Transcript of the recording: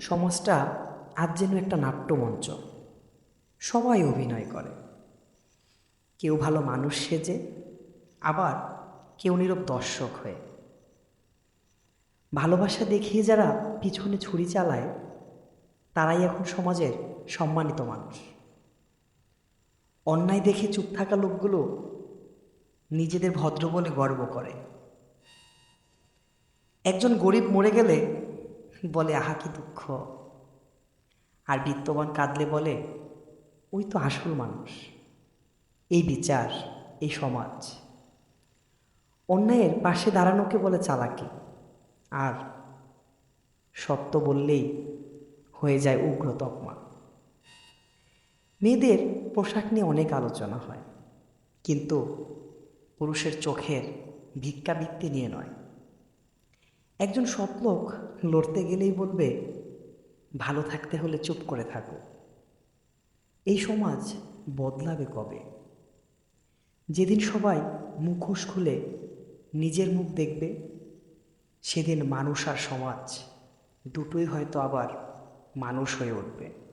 সমাজটা আজ যেন একটা নাট্যমঞ্চ। সবাই অভিনয় করে। কেউ ভালো মানুষ সেজে, আবার কেউ নীরব দর্শক হয়ে। ভালোবাসা দেখিয়ে যারা পিছনে ছুরি চালায়, তারাই এখন সমাজের সম্মানিত মানুষ। অন্যায় দেখে চুপ থাকা লোকগুলো নিজেদের ভদ্র বলে গর্ব করে। একজন গরিব মরে গেলে বলে, আহা, কি দুঃখ। আর বিত্তবান কাঁদলে বলে, ওই তো আসল মানুষ। এই বিচার, এই সমাজ। অন্যায়ের পাশে দাঁড়ানোকে বলে চালাকি। আর সত্য বললেই হয়ে যায় উগ্র তকমা। মেয়েদের পোশাক নিয়ে অনেক আলোচনা হয়, কিন্তু পুরুষের চোখের ভিক্ষাবৃত্তি নিয়ে নয়। একজন সৎ লোক লড়তে গেলেই বলবে, ভালো থাকতে হলে চুপ করে থাকো। এই সমাজ বদলাবে কবে? যেদিন সবাই মুখোশ খুলে নিজের মুখ দেখবে, সেদিন মানুষ আর সমাজ দুটোই হয়তো আবার মানুষ হয়ে উঠবে।